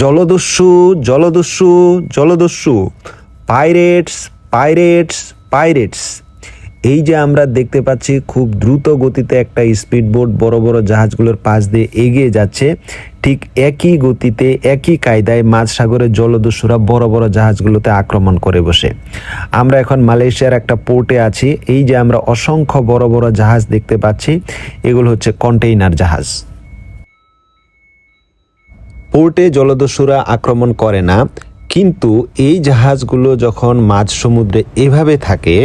জলদস্যু জলদস্যু জলদস্যু, pirates pirates pirates. এই যে আমরা দেখতে পাচ্ছি খুব দ্রুত গতিতে একটা স্পিড বোট বড় বড় জাহাজগুলোর পাশ দিয়ে এগিয়ে যাচ্ছে। ঠিক একই গতিতে, একই কায়দায় মাঝ সাগরের জলদস্যুরা বড় বড় জাহাজগুলোতে আক্রমণ করে বসে। আমরা এখন মালয়েশিয়ার একটা পোর্টে আছি। এই যে আমরা অসংখ্য বড় বড় জাহাজ দেখতে পাচ্ছি। এগুলো হচ্ছে কন্টেইনার জাহাজ। পোর্টে জলদস্যুরা আক্রমণ করে না কিন্তু এই জাহাজগুলো যখন মাঝ সমুদ্রে এভাবে থাকে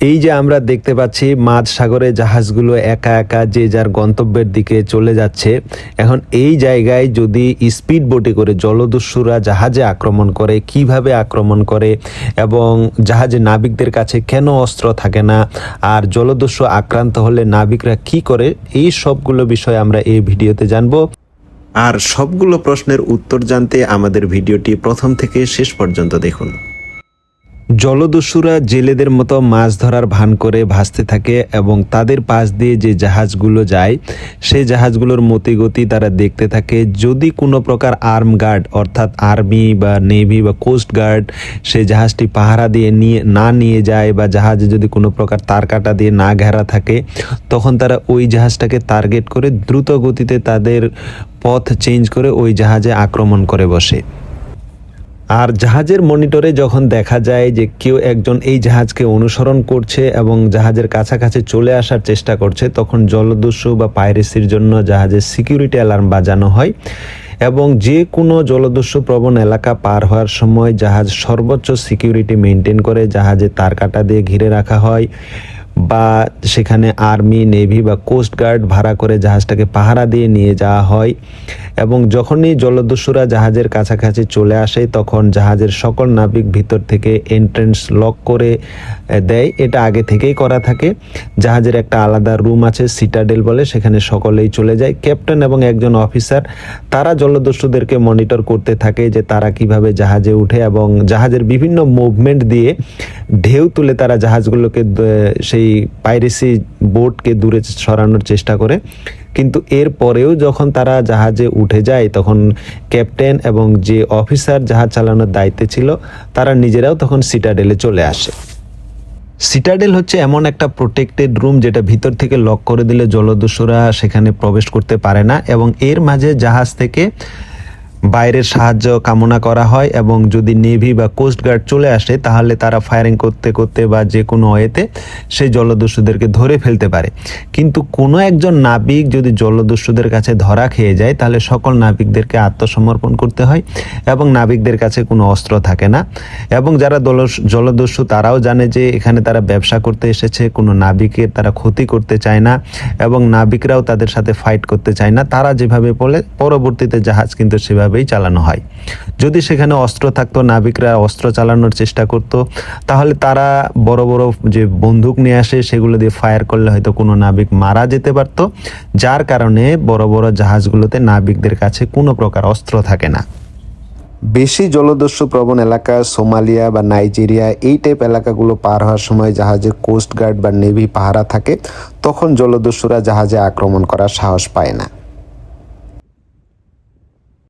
এই যে আমরা দেখতে পাচ্ছি মাঝ সাগরে জাহাজগুলো একা একা যে যার গন্তব্যের দিকে চলে যাচ্ছে, এখন এই জায়গায় যদি স্পিড বোটে করে জলদস্যুরা জাহাজে আক্রমণ করে, কীভাবে আক্রমণ করে এবং জাহাজে নাবিকদের কাছে কেন অস্ত্র থাকে না আর জলদস্যু আক্রান্ত হলে নাবিকরা কি করে, এই সবগুলো বিষয় আমরা এই ভিডিওতে জানব। আর সবগুলো প্রশ্নের উত্তর জানতে আমাদের ভিডিওটি প্রথম থেকে শেষ পর্যন্ত দেখুন। জলদস্যুরা জেলেদের মতো মাছ ধরার ভান করে ভাসতে থাকে এবং তাদের পাশ দিয়ে যে জাহাজগুলো যায়, সেই জাহাজগুলোর মতিগতি তারা দেখতে থাকে। যদি কোনো প্রকার আর্ম গার্ড, অর্থাৎ আর্মি বা নেভি বা কোস্ট গার্ড সেই জাহাজটি পাহারা দিয়ে নিয়ে, না নিয়ে যায় বা জাহাজে যদি কোনো প্রকার তার কাটা দিয়ে না ঘেরা থাকে, তখন তারা ওই জাহাজটাকে টার্গেট করে দ্রুত গতিতে তাদের পথ চেঞ্জ করে ওই জাহাজে আক্রমণ করে বসে। আর জাহাজের মনিটরে যখন দেখা যায় যে কেউ একজন এই জাহাজকে অনুসরণ করছে এবং জাহাজের কাছাকাছি চলে আসার চেষ্টা করছে, তখন জলদস্যু বা পাইরেসির জন্য জাহাজের সিকিউরিটি অ্যালার্ম বাজানো হয় এবং যে কোনো জলদস্যু প্রবণ এলাকা পার হওয়ার সময় জাহাজ সর্বোচ্চ সিকিউরিটি মেনটেন করে, জাহাজে তার কাটা দিয়ে ঘিরে রাখা হয়। বা সেখানে আর্মি, নেভি বা কোস্ট গার্ড ভাড়া করে জাহাজটাকে পাহারা দিয়ে নিয়ে যাওয়া হয় এবং যখনই জলদস্যুরা জাহাজের কাছাকাছি চলে আসে, তখন জাহাজের সকল নাবিক ভিতর থেকে এন্ট্রেন্স লক করে দেয়। এটা আগে থেকেই করা থাকে। জাহাজের একটা আলাদা রুম আছে সিটাডেল বলে, সেখানে সকলেই চলে যায়। ক্যাপ্টেন এবং একজন অফিসার তারা জলদস্যুদেরকে মনিটর করতে থাকে যে তারা কীভাবে জাহাজে উঠে এবং জাহাজের বিভিন্ন মুভমেন্ট দিয়ে ঢেউ তুলে তারা জাহাজগুলোকে সেই পাইরেসি বোটকে দূরে সরানোর চেষ্টা করে। কিন্তু এর পরেও যখন তারা জাহাজে উঠে যায়, তখন ক্যাপ্টেন এবং যে অফিসার জাহাজ চালানোর দায়িত্বে ছিল, তারা নিজেরাও তখন সিটাডেলে চলে আসে। সিটাডেল হচ্ছে এমন একটা প্রোটেক্টেড রুম যেটা ভিতর থেকে লক করে দিলে জলদস্যুরা সেখানে প্রবেশ করতে পারে না এবং এর মাঝে জাহাজ থেকে বাইরের সাহায্য কামনা করা হয় এবং যদি নেভি বা কোস্ট গার্ড চলে আসে, তাহলে তারা ফায়ারিং করতে করতে বা যে কোনো ওয়েতে সেই জলদস্যুদেরকে ধরে ফেলতে পারে। কিন্তু কোনো একজন নাবিক যদি জলদস্যুদের কাছে ধরা খেয়ে যায়, তাহলে সকল নাবিকদেরকে আত্মসমর্পণ করতে হয় এবং নাবিকদের কাছে কোনো অস্ত্র থাকে না। এবং যারা দলস- জলদস্যু, তারাও জানে যে এখানে তারা ব্যবসা করতে এসেছে, কোনো নাবিকের তারা ক্ষতি করতে চায় না এবং নাবিকরাও তাদের সাথে ফাইট করতে চায় না। তারা যেভাবে বলে, পরবর্তীতে জাহাজ কিন্তু সেভাবেই চালানো হয়। যদি সেখানে অস্ত্র থাকতো, নাবিকরা অস্ত্র চালানোর চেষ্টা করত, তাহলে তারা বড় বড় যে বন্দুক নিয়ে আসে, সেগুলো দিয়ে ফায়ার করলে হয়তো কোনো নাবিক মারা যেতে পারতো, যার কারণে বড় বড় জাহাজগুলোতে নাবিকদের কাছে কোনো প্রকার অস্ত্র থাকে না। বেশি জলদস্যু প্রবণ এলাকা সোমালিয়া বা নাইজেরিয়া, এই টাইপ এলাকাগুলো পার হওয়ার সময় জাহাজে কোস্ট গার্ড বা নেভি পাহারা থাকে, তখন জলদস্যুরা জাহাজে আক্রমণ করার সাহস পায় না।